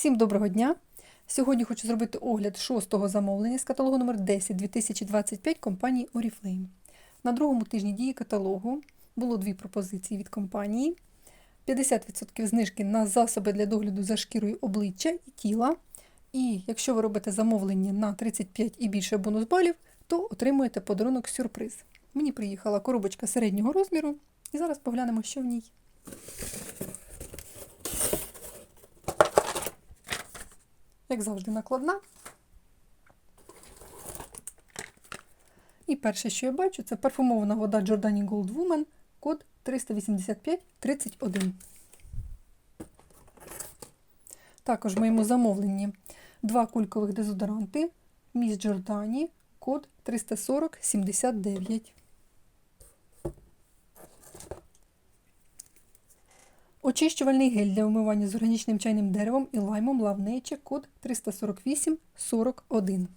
Всім доброго дня! Сьогодні хочу зробити огляд шостого замовлення з каталогу номер 10 2025 компанії Oriflame. На другому тижні дії каталогу було дві пропозиції від компанії: 50% знижки на засоби для догляду за шкірою обличчя і тіла. І якщо ви робите замовлення на 35 і більше бонус балів, то отримуєте подарунок сюрприз. Мені приїхала коробочка середнього розміру, і зараз поглянемо, що в ній. Як завжди, накладна. І перше, що я бачу, це парфумована вода Giordani Gold Woman, код 38531. Також в моєму замовленні два кулькових дезодоранти Міс Giordani, код 34079. Очищувальний гель для вимивання з органічним чайним деревом і лаймом лавнече код 34841.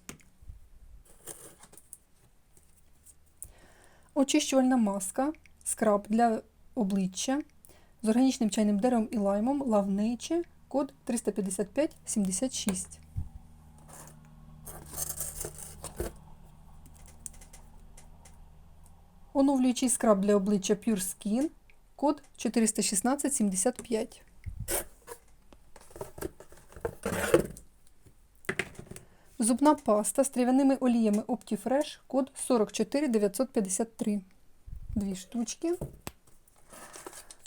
Очищувальна маска скраб для обличчя з органічним чайним деревом і лаймом лавнече код 35576. Оновлюючий скраб для обличчя Pure Skin код 41675. Зубна паста з трав'яними оліями OptiFresh, код 44953. Дві штучки.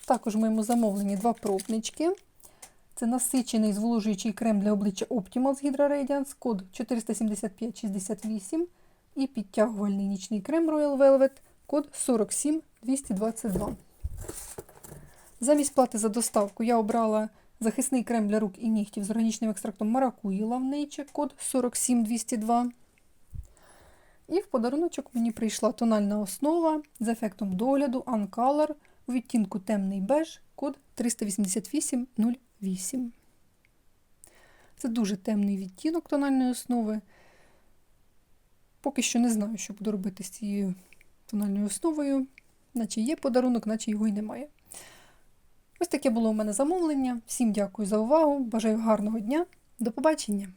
Також в моєму замовленні два пробнички. Це насичений зволожуючий крем для обличчя Optimal з Hydra Radiance, код 47568. І підтягувальний нічний крем Royal Velvet, код 47222. Замість плати за доставку я обрала захисний крем для рук і нігтів з органічним екстрактом маракуї Лавнейче, код 47202. І в подаруночок мені прийшла тональна основа з ефектом догляду Uncolor у відтінку темний беж, код 38808. Це дуже темний відтінок тональної основи. Поки що не знаю, що буду робити з цією тональною основою. Наче є подарунок, наче його й немає. Ось таке було у мене замовлення. Всім дякую за увагу. Бажаю гарного дня. До побачення!